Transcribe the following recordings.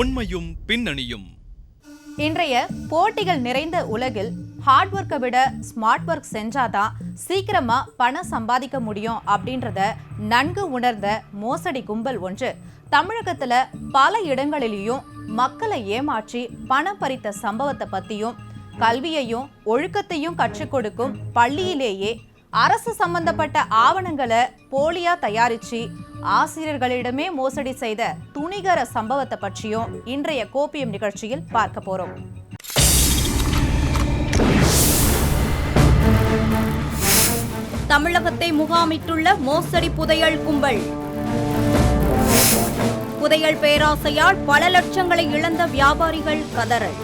உண்மையும் பின்னணியும். இன்றைய போட்டிகள் நிறைந்த உலகில் ஹார்ட் ஒர்க்கை விட ஸ்மார்ட் ஒர்க் செஞ்சாதான் சீக்கிரமா பணம் சம்பாதிக்க முடியும் அப்படின்றத நன்கு உணர்ந்த மோசடி கும்பல் ஒன்று. தமிழகத்துல பல இடங்களிலேயும் மக்களை ஏமாற்றி பணம் பறித்த சம்பவத்தை பத்தியும் கல்வியையும் ஒழுக்கத்தையும் கற்றுக் கொடுக்கும் பள்ளியிலேயே அரசு சம்பந்தப்பட்ட ஆவணங்களை போலியா தயாரிச்சு ஆசிரியர்களிடமே மோசடி செய்த துணிகர சம்பவத்தை பற்றியும் இன்றைய கோப்பியம் நிகழ்ச்சியில் பார்க்க போறோம். தமிழகத்தை முகாமிட்டுள்ள மோசடி புதையல் கும்பல். புதையல் பேராசையால் பல லட்சங்களை இழந்த வியாபாரிகள் கதறல்.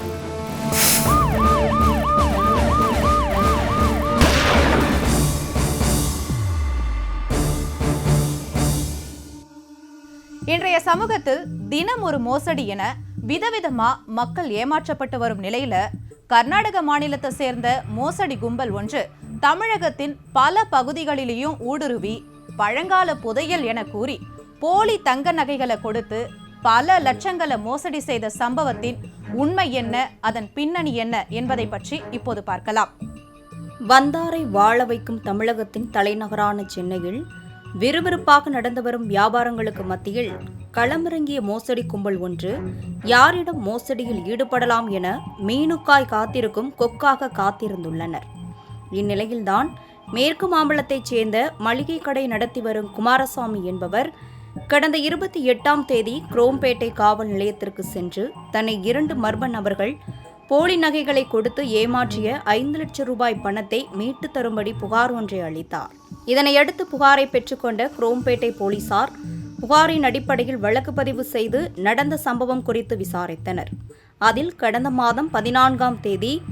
இன்றைய சமூகத்தில் தினம் ஒரு மோசடி என விதவிதமா மக்கள் ஏமாற்றப்பட்டு வரும் நிலையில கர்நாடக மாநிலத்தை சேர்ந்த மோசடி கும்பல் ஒன்று தமிழகத்தின் பல பகுதிகளிலேயும் ஊடுருவி பழங்கால புதையல் என கூறி போலி தங்க நகைகளை கொடுத்து பல லட்சங்களை மோசடி செய்த சம்பவத்தின் உண்மை என்ன அதன் பின்னணி என்ன என்பதை பற்றி இப்போது பார்க்கலாம். வந்தாரை வாழ வைக்கும் தமிழகத்தின் தலைநகரான சென்னையில் விறுவிறுப்பாக நடந்து வரும் வியாபாரங்களுக்கு மத்தியில் களமிறங்கிய மோசடி கும்பல் ஒன்று யாரிடம் மோசடியில் ஈடுபடலாம் என மீனுக்காய் காத்திருக்கும் கொக்காக காத்திருந்துள்ளனர். இந்நிலையில்தான் மேற்கு மாம்பலத்தைச் சேர்ந்த மளிகை கடை நடத்தி வரும் குமாரசாமி என்பவர் கடந்த இருபத்தி எட்டாம் தேதி குரோம்பேட்டை காவல் நிலையத்திற்கு சென்று தன்னை இரண்டு மர்ம நபர்கள் போலி நகைகளை கொடுத்து ஏமாற்றிய ஐந்து லட்சம் ரூபாய் பணத்தை மீட்டு தரும்படி புகார் ஒன்றை அளித்தார். இதனையடுத்து புகாரை பெற்றுக்கொண்ட குரோம்பேட்டை போலீசார் புகாரின் அடிப்படையில் வழக்கு பதிவு செய்து நடந்த சம்பவம் குறித்து விசாரித்தனர். அதில் கடந்த மாதம் பதினான்காம் தேதி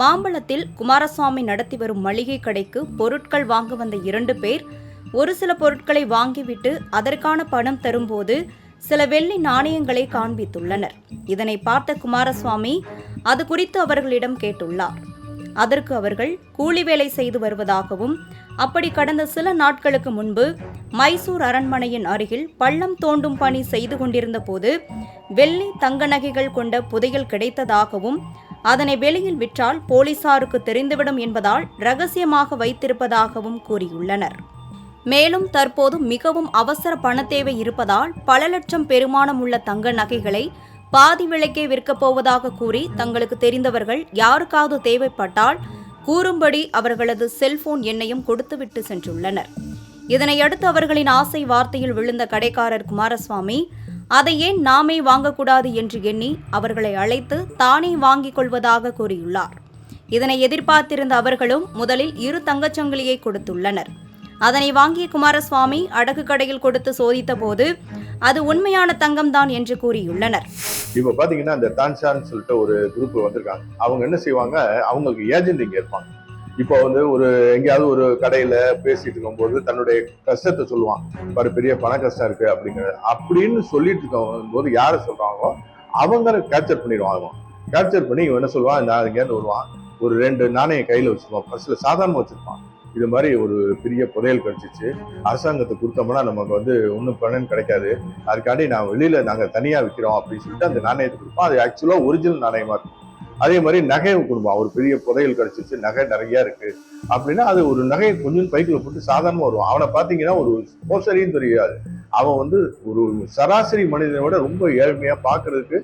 மாம்பழத்தில் குமாரசுவாமி நடத்தி வரும் மளிகை கடைக்கு பொருட்கள் வாங்க வந்த இரண்டு பேர் ஒரு சில பொருட்களை வாங்கிவிட்டு அதற்கான பணம் தரும்போது சில வெள்ளி நாணயங்களை காண்பித்துள்ளனர். இதனை பார்த்த குமாரசுவாமி அது குறித்து அவர்களிடம் கேட்டுள்ளார். அதற்கு அவர்கள் கூலி வேலை செய்து வருவதாகவும் அப்படி கடந்த சில நாட்களுக்கு முன்பு மைசூர் அரண்மனையின் அருகில் பள்ளம் தோண்டும் பணி செய்து கொண்டிருந்த போது வெள்ளி தங்க நகைகள் கொண்ட புதையல் கிடைத்ததாகவும் அதனை வெளியில் விற்றால் போலீசாருக்கு தெரிந்துவிடும் என்பதால் ரகசியமாக வைத்திருப்பதாகவும் கூறியுள்ளனர். மேலும் தற்போது மிகவும் அவசர பணத்தேவை இருப்பதால் பல லட்சம் பெருமானம் உள்ள தங்க நகைகளை பாதி விலைக்கே விற்கப் போவதாக கூறி தங்களுக்கு தெரிந்தவர்கள் யாருக்காவது தேவைப்பட்டால் கூறும்படி அவர்களது செல்போன் எண்ணையும் கொடுத்துவிட்டு சென்றுள்ளனர். இதனையடுத்து அவர்களின் ஆசை வார்த்தையில் விழுந்த கடைக்காரர் குமாரசுவாமி அதை ஏன் நாமே வாங்கக்கூடாது என்று எண்ணி அவர்களை அழைத்து தானே வாங்கிக் கொள்வதாக கூறியுள்ளார். இதனை எதிர்பார்த்திருந்த அவர்களும் முதலில் இரு தங்கச்சங்கிலியை கொடுத்துள்ளனர். அதனை வாங்கிய குமாரசுவாமி அடகு கடையில் கொடுத்து சோதித்த போது அது உண்மையான தங்கம் தான் என்று கூறியுள்ளனர். இப்ப பாத்தீங்கன்னா அந்த டான்சான்னு சொல்லிட்டு ஒரு குரூப் வந்திருக்காங்க. அவங்க என்ன செய்வாங்க? அவங்களுக்கு ஏஜென்ட் இங்க இருப்பாங்க. இப்போ வந்து ஒரு எங்கேயாவது ஒரு கடையில பேசிட்டு இருக்கும்போது தன்னுடைய கஷ்டத்தை சொல்லுவான் பாரு பெரிய பண கஷ்டம் இருக்கு அப்படிங்கிறது அப்படின்னு சொல்லிட்டு இருக்கும் போது யாரை சொல்றாங்களோ அவங்க கேப்சர் பண்ணிடுவாங்க கேப்சர் பண்ணி இவன் என்ன சொல்லுவான்? நான் இங்கேருந்து வருவான். ஒரு ரெண்டு நாணயம் கையில வச்சிருப்பான். பர்ஸ்ல சாதாரண வச்சிருப்பான். இது மாதிரி ஒரு பெரிய புதையல் கிடைச்சிச்சு. அரசாங்கத்தை கொடுத்தோம்னா நமக்கு வந்து ஒன்றும் பலன் கிடைக்காது. அதுக்காண்டி நான் வெளியில் நாங்கள் தனியாக விற்கிறோம் அப்படின்னு சொல்லிட்டு அந்த நாணயத்தை கொடுப்போம். அது ஆக்சுவலாக ஒரிஜினல் நாணயமாக இருக்கும். அதே மாதிரி நகையை கொடுப்போம். ஒரு பெரிய புதையல் கிடச்சிச்சு நகை நிறையா இருக்குது அப்படின்னா அது ஒரு நகையை கொஞ்சம் பைக்கில் போட்டு சாதாரணமாக வருவான். அவனை பார்த்தீங்கன்னா ஒரு மோசரியும் தெரியாது அவன் வந்து ஒரு சராசரி மனிதனை விட ரொம்ப ஏழ்மையாக பார்க்கறதுக்கு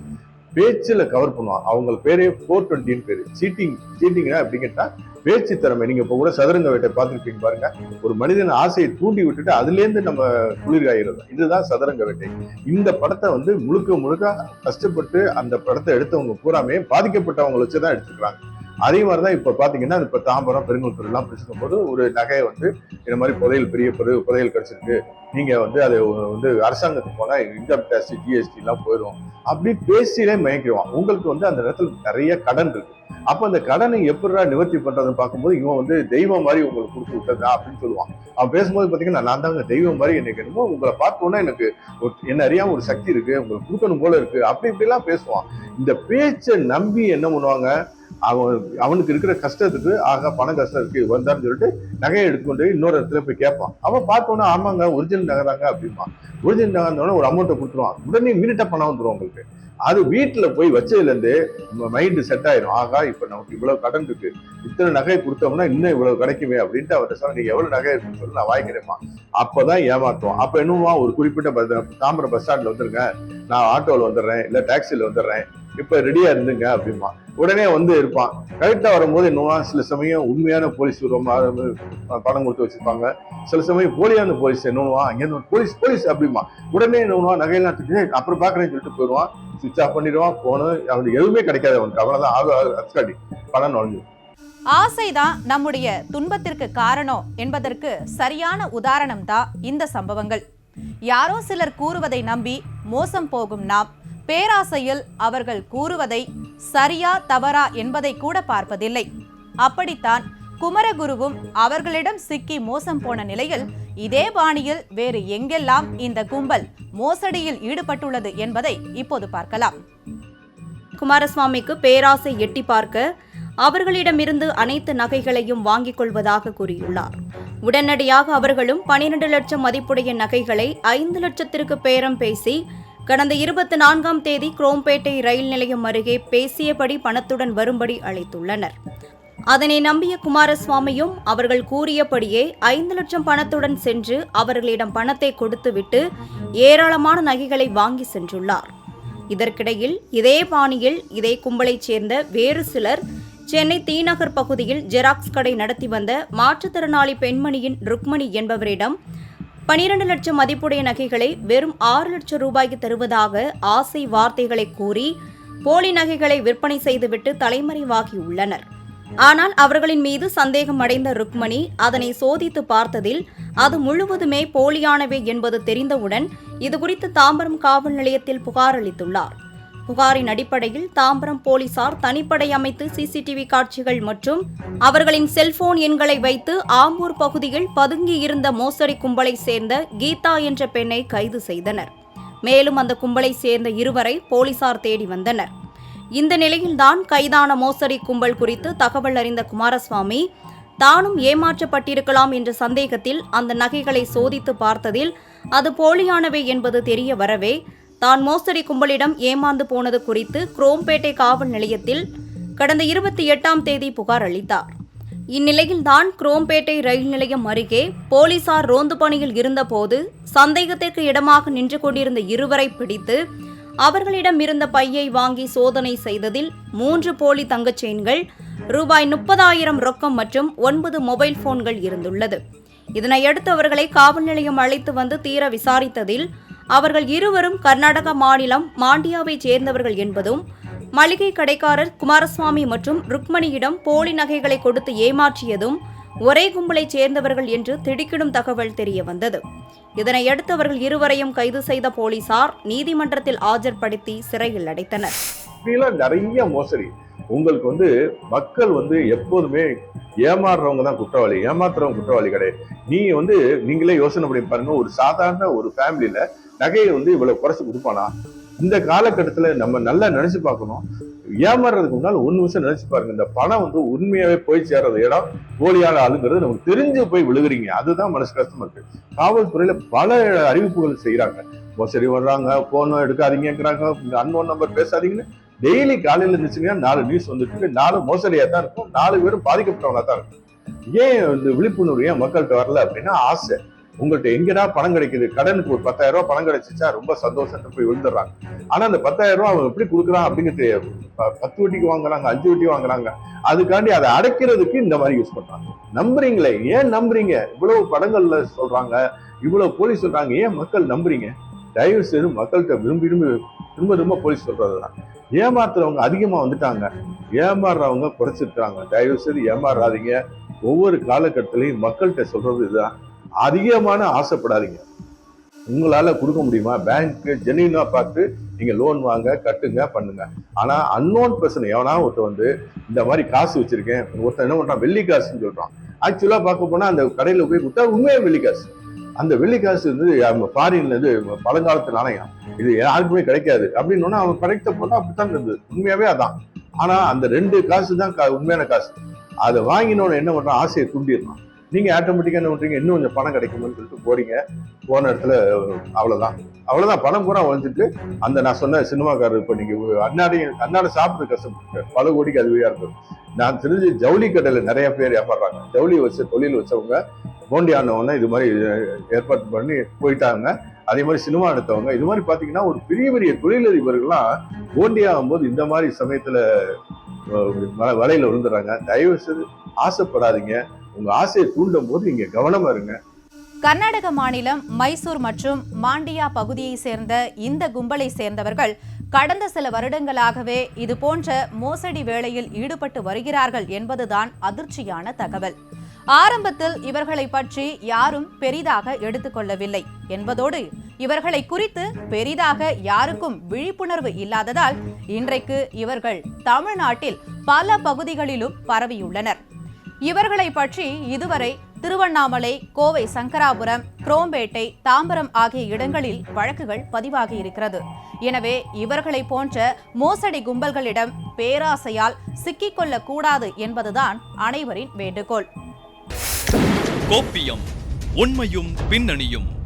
பேச்சில் கவர் பண்ணுவான். அவங்க பேரே ஃபோர் டுவெண்ட்டின்னு பேர். சீட்டிங் சீட்டிங்னா எப்படி கேட்டால் பேச்சு திறமை நீங்க இப்ப கூட சதுரங்க வேட்டை பார்த்துருப்பீங்க பாருங்க. ஒரு மனிதன் ஆசையை தூண்டி விட்டுட்டு அதுல இருந்து நம்ம குளிர்காயிறது. இதுதான் சதுரங்க வேட்டை. இந்த படத்தை வந்து முழுக்க முழுக்க கஷ்டப்பட்டு அந்த படத்தை எடுத்தவங்க பூராமே பாதிக்கப்பட்டவங்களை வச்சுதான் எடுத்துக்கிறாங்க. அதே மாதிரி தான் இப்போ பார்த்தீங்கன்னா இப்போ தாம்பரம் பெருங்குளத்தூர் எல்லாம் பேசும்போது ஒரு நகையை வந்து இந்த மாதிரி புதையல் பெரிய புதையல் கிடைச்சிருக்கு. நீங்கள் வந்து அதை வந்து அரசாங்கத்துக்கு போனால் இன்கம் டேக்ஸ் ஜிஎஸ்டி எல்லாம் போயிடும் அப்படி பேசிலே மயக்கிடுவான். உங்களுக்கு வந்து அந்த இடத்துல நிறைய கடன் இருக்கு. அப்போ அந்த கடனை எப்படிடா நிவர்த்தி பண்ணுறதுன்னு பார்க்கும்போது இவன் வந்து தெய்வம் மாதிரி உங்களுக்கு கொடுத்து விட்டதா அப்படின்னு சொல்லுவான். அவன் பேசும்போது பார்த்தீங்கன்னா நான் தாங்க தெய்வம் மாதிரி எனக்கு என்னமோ உங்களை பார்த்தோன்னா எனக்கு ஒரு- என்ன அறியாம ஒரு சக்தி இருக்குது உங்களுக்கு கொடுக்கணும் போல இருக்குது அப்படி இப்படிலாம் பேசுவான். இந்த பேச்சை நம்பி என்ன பண்ணுவாங்க? அவன் அவனுக்கு இருக்கிற கஷ்டத்துக்கு ஆக பண கஷ்டம் இருக்கு வந்தான்னு சொல்லிட்டு நகையை எடுத்துக்கொண்டு போய் இன்னொரு இடத்துல போய் கேட்பான். அவன் பார்த்தோன்னே ஆமாங்க ஒரிஜினல் நகை தாங்க அப்படிமா ஒரிஜினல் நகை ஒரு அமௌண்ட்டை கொடுத்துருவான். உடனே மினிட்ட பணம் வந்துடும் உங்களுக்கு அது வீட்டில் போய் வச்சதுலேருந்து மைண்டு செட் ஆயிரும். ஆகா இப்போ நமக்கு இவ்வளவு கடன் இருக்கு. இத்தனை நகை கொடுத்தோம்னா இன்னும் இவ்வளவு கிடைக்குமே அப்படின்ட்டு அவர்கிட்ட சொன்ன நீங்க எவ்வளவு நகை இருக்குன்னு சொல்லி நான் வாங்கிக்கிறேமா அப்பதான் ஏமாத்துவோம் அப்ப என்னமா ஒரு குறிப்பிட்ட பஸ் தாம்பரம் பஸ் ஸ்டாண்ட்ல வந்துருங்க. நான் ஆட்டோவில் வந்துடுறேன் இல்ல டாக்ஸியில் வந்துடுறேன். இப்போ ரெடியா இருந்துங்க அப்படிமா உடனே வந்து இருப்பான். கரெக்டாக வரும்போது என்னவா சில சமயம் உண்மையான போலீஸ் ரொம்ப பணம் கொடுத்து வச்சிருப்பாங்க. சில சமயம் போலியான போலீஸ் என்னவா இங்க போலீஸ் போலீஸ் அப்படிமா உடனே என்னவா நகையெல்லாம் தூக்கி, அப்புறம் பாக்குறேன்னு சொல்லிட்டு போயிடுவான். சுவிச் ஆஃப் பண்ணிடுவான் போன அவனுக்கு எதுவுமே கிடைக்காது அவனுக்கு. அவ்வளோதான் ஆக அச்காடி பணம் நுழைஞ்சு ஆசைதான் நம்முடைய துன்பத்திற்கு காரணம் என்பதற்கு சரியான உதாரணம் தான் இந்த சம்பவங்கள். யாரோ சிலர் கூறுவதை நம்பி மோசம் போகும் நாம். பேராசையில் அவர்கள் கூறுவதை சரியா தவறா என்பதை கூட பார்ப்பதில்லை. அப்படித்தான் குமரகுருவும் அவர்களிடம் சிக்கி மோசம் போன நிலையில் இதே பாணியில் வேறு எங்கெல்லாம் இந்த கும்பல் மோசடியில் ஈடுபட்டுள்ளது என்பதை இப்போது பார்க்கலாம். குமாரசுவாமிக்கு பேராசை எட்டி பார்க்க அவர்களிடமிருந்து அனைத்து நகைகளையும் வாங்கிக் கொள்வதாக கூறியுள்ளார். உடனடியாக அவர்களும் பனிரெண்டு லட்சம் மதிப்புடைய நகைகளை ஐந்து லட்சத்திற்கு பேரம் பேசி கடந்த இருபத்தி நான்காம் தேதி குரோம்பேட்டை ரயில் நிலையம் அருகே பேசியபடி பணத்துடன் வரும்படி அழைத்துள்ளனர். அதனை நம்பிய குமாரசுவாமியும் அவர்கள் கூறியபடியே ஐந்து லட்சம் பணத்துடன் சென்று அவர்களிடம் பணத்தை கொடுத்துவிட்டு ஏராளமான நகைகளை வாங்கி சென்றுள்ளார். இதற்கிடையில் இதே பாணியில் இதே கும்பலைச் சேர்ந்த வேறு சிலர் சென்னை தீநகர் பகுதியில் ஜெராக்ஸ் கடை நடத்தி வந்த மாற்றுத்திறனாளி பெண்மணியின் ருக்மணி என்பவரிடம் பனிரெண்டு லட்சம் மதிப்புடைய நகைகளை வெறும் ஆறு லட்சம் ரூபாய்க்கு தருவதாக ஆசை வார்த்தைகளை கூறி போலி நகைகளை விற்பனை செய்துவிட்டு தலைமறைவாகியுள்ளனர். ஆனால் அவர்களின் மீது சந்தேகம் அடைந்த ருக்மணி அதனை சோதித்து பார்த்ததில் அது முழுவதுமே போலியானவை என்பது தெரிந்தவுடன் இதுகுறித்து தாம்பரம் காவல் நிலையத்தில் புகார் அளித்துள்ளார். புகாரின் அடிப்படையில் தாம்பரம் போலீசார் தனிப்படை அமைத்து சிசிடிவி காட்சிகள் மற்றும் அவர்களின் செல்போன் எண்களை வைத்து ஆம்பூர் பகுதியில் பதுங்கியிருந்த மோசடி கும்பலை சேர்ந்த கீதா என்ற பெண்ணை கைது செய்தனர். மேலும் அந்த கும்பலை சேர்ந்த இருவரை போலீசார் தேடி வந்தனர். இந்த நிலையில்தான் கைதான மோசடி கும்பல் குறித்து தகவல் அறிந்த குமாரசுவாமி தானும் ஏமாற்றப்பட்டிருக்கலாம் என்ற சந்தேகத்தில் அந்த நகைகளை சோதித்து பார்த்ததில் அது போலியானவை என்பது தெரிய வரவே தான் மோசடி கும்பலிடம் ஏமாந்து போனது குறித்து குரோம்பேட்டை காவல் நிலையத்தில் கடந்த இருபத்தி எட்டாம் தேதி புகார் அளித்தார். இந்நிலையில்தான் குரோம்பேட்டை ரயில் நிலையம் அருகே போலீசார் ரோந்து பணியில் இருந்தபோது சந்தேகத்திற்கு இடமாக நின்று கொண்டிருந்த இருவரை பிடித்து அவர்களிடம் இருந்த பையை வாங்கி சோதனை செய்ததில் மூன்று போலி தங்கச் செயின்கள் ரூபாய் முப்பதாயிரம் ரொக்கம் மற்றும் ஒன்பது மொபைல் போன்கள் இருந்துள்ளது. இதனையடுத்து அவர்களை காவல் நிலையம் அழைத்து வந்து தீர விசாரித்ததில் அவர்கள் இருவரும் கர்நாடக மாநிலம் மாண்டியாவைச் சேர்ந்தவர்கள் என்பதும் மளிகை கடைக்காரர் குமாரசுவாமி மற்றும் ருக்மணியிடம் போலி நகைகளை கொடுத்து ஏமாற்றியதும் ஒரே கும்பலைச் சேர்ந்தவர்கள் என்று திடுக்கிடும் தகவல் தெரிய வந்தது. இதனையடுத்து அவர்கள் இருவரையும் கைது செய்த போலீசார் நீதிமன்றத்தில் ஆஜர்படுத்தி சிறையில் அடைத்தனர். அப்படிலாம் நிறைய மோசடி. உங்களுக்கு வந்து மக்கள் வந்து எப்போதுமே ஏமாறுறவங்க தான் குற்றவாளி. ஏமாத்துறவங்க குற்றவாளி கிடையாது. நீங்க வந்து நீங்களே யோசனை பண்ணி பாருங்க. ஒரு சாதாரண ஒரு ஃபேமிலியில நகையை வந்து இவ்வளவு குறைச்சு கொடுப்பானா? இந்த காலகட்டத்துல நம்ம நல்லா நினைச்சு பார்க்கணும். ஏமாறுறதுக்கு முன்னால் ஒன்று நிமிஷம் நினைச்சு பாருங்க. இந்த பணம் வந்து உண்மையாவே போய் சேர்றது இடம் போலியான ஆளுங்கிறது நமக்கு தெரிஞ்சு போய் விழுகுறீங்க. அதுதான் மனசு கஷ்டமா இருக்கு. காவல்துறையில பல அறிவிப்புகள் செய்யறாங்க மோசடி வர்றாங்க. போன் எடுக்காதீங்கிறாங்க அன்னோன் நம்பர் பேசாதீங்கன்னு டெய்லி காலையில் இருந்துச்சுன்னா நாலு நியூஸ் வந்துட்டு நாலு மோசடியாக தான் இருக்கும். நாலு பேரும் பாதிக்கப்பட்டவங்களா தான் இருக்கும். ஏன் இந்த விழிப்புணர்வு ஏன் மக்கள்கிட்ட வரல அப்படின்னா ஆசை. உங்கள்கிட்ட எங்கடா பணம் கிடைக்குது? கடனுக்கு ஒரு பத்தாயிரம் ரூபாய் பணம் கிடைச்சிச்சா ரொம்ப சந்தோஷத்தை போய் விழுந்துடுறாங்க. ஆனா அந்த பத்தாயிரம் ரூபாய் அவன் எப்படி கொடுக்குறான் அப்படிங்கிறது ப- பத்து வட்டிக்கு வாங்குறாங்க அஞ்சு வட்டி வாங்குறாங்க. அதுக்காண்டி அதை அடைக்கிறதுக்கு இந்த மாதிரி யூஸ் பண்றாங்க. நம்புறீங்களே? ஏன் நம்புறீங்க? இவ்வளவு படங்கள்ல சொல்றாங்க. இவ்வளவு போலீஸ் சொல்றாங்க. ஏன் மக்கள் நம்புறீங்க? தயவு செய்து மக்கள்கிட்ட விரும்பி விரும்பி திரும்ப திரும்ப போலீஸ் சொல்றதுதான். ஏமாத்துறவங்க அதிகமாக வந்துட்டாங்க. ஏமாறுறவங்க குறைச்சிருக்காங்க. தயவு செய்து ஏமாறாதீங்க. ஒவ்வொரு காலகட்டத்திலையும் மக்கள்கிட்ட சொல்றது இதுதான். அதிகமான ஆசைப்படாதீங்க. உங்களால் கொடுக்க முடியுமா? பேங்க்கு ஜெனினாக பார்த்து நீங்கள் லோன் வாங்க கட்டுங்க பண்ணுங்க. ஆனால் அன்னோன் பர்சன் எவனா ஒருத்தன் வந்து இந்த மாதிரி காசு வச்சிருக்கேன். ஒருத்தன் என்ன பண்ணுறான் வெள்ளி காசுன்னு சொல்கிறான் ஆக்சுவலாக பார்க்க போனால் அந்த கடையில் போய் கொடுத்தா உண்மையாக வெள்ளி காசு? அந்த வெள்ளி காசு வந்து ஃபாரின்ல இருந்து பழங்காலத்து நாணயம். இது யாருக்குமே கிடைக்காது. அப்படின்னு அவன் கிடைத்த போனால் அப்படித்தான் இருந்தது. உண்மையாவே அதான். ஆனா அந்த ரெண்டு காசு தான் கா- உண்மையான காசு. அதை வாங்கினோன்னு என்ன பண்றான்? ஆசையை தூண்டிடுறான். நீங்கள் ஆட்டோமேட்டிக்காக என்ன பண்ணுறீங்க இன்னும் கொஞ்சம் பணம் கிடைக்கும்னு சொல்லிட்டு போறீங்க. போன இடத்துல அவ்வளோதான் அவ்வளோதான் பணம் பூரா உழைஞ்சிட்டு அந்த நான் சொன்ன சினிமாக்காரர் இப்போ நீங்கள் அன்னாடி அன்னாட சாப்பிட்டு கஷ்டப்பட்டு பல கோடிக்கு அதுவையாக இருக்கும் நான் தெரிஞ்சு ஜவுளி கடையில் நிறைய பேர் ஏற்படுறாங்க ஜவுளி வச்ச தொழில் வச்சவங்க போண்டி ஆனவங்க இது மாதிரி ஏற்பாடு பண்ணி போயிட்டாங்க. அதே மாதிரி சினிமா எடுத்தவங்க. இது மாதிரி பார்த்தீங்கன்னா ஒரு பெரிய பெரிய தொழிலதிபர்கள்லாம் போண்டி ஆகும்போது இந்த மாதிரி சமயத்தில் வலையில் வ- விழுந்துடுறாங்க. தயவு செய்து ஆசைப்படாதீங்க. உங்க ஆசையை தூண்டும் போது நீங்க கவனமா இருங்க கர்நாடக மாநிலம் மைசூர் மற்றும் மாண்டியா பகுதியை சேர்ந்த இந்த கும்பலை சேர்ந்தவர்கள் கடந்த சில வருடங்களாகவே இது போன்ற மோசடி வேளையில் ஈடுபட்டு வருகிறார்கள் என்பதுதான் அதிர்ச்சியான தகவல். ஆரம்பத்தில் இவர்களை பற்றி யாரும் பெரிதாக எடுத்துக்கொள்ளவில்லை என்பதோடு இவர்களை குறித்து பெரிதாக யாருக்கும் விழிப்புணர்வு இல்லாததால் இன்றைக்கு இவர்கள் தமிழ்நாட்டில் பல பகுதிகளிலும் பரவியுள்ளனர். இவர்களை பற்றி இதுவரை திருவண்ணாமலை கோவை சங்கராபுரம் குரோம்பேட்டை தாம்பரம் ஆகிய இடங்களில் வழக்குகள் பதிவாகி இருக்கிறது. எனவே இவர்களை போன்ற மோசடி கும்பல்களிடம் பேராசையால் சிக்கிக்கொள்ளக் கூடாது என்பதுதான் அனைவரின் வேண்டுகோள். கோப்பியம் உண்மையும் பின்னணியும்.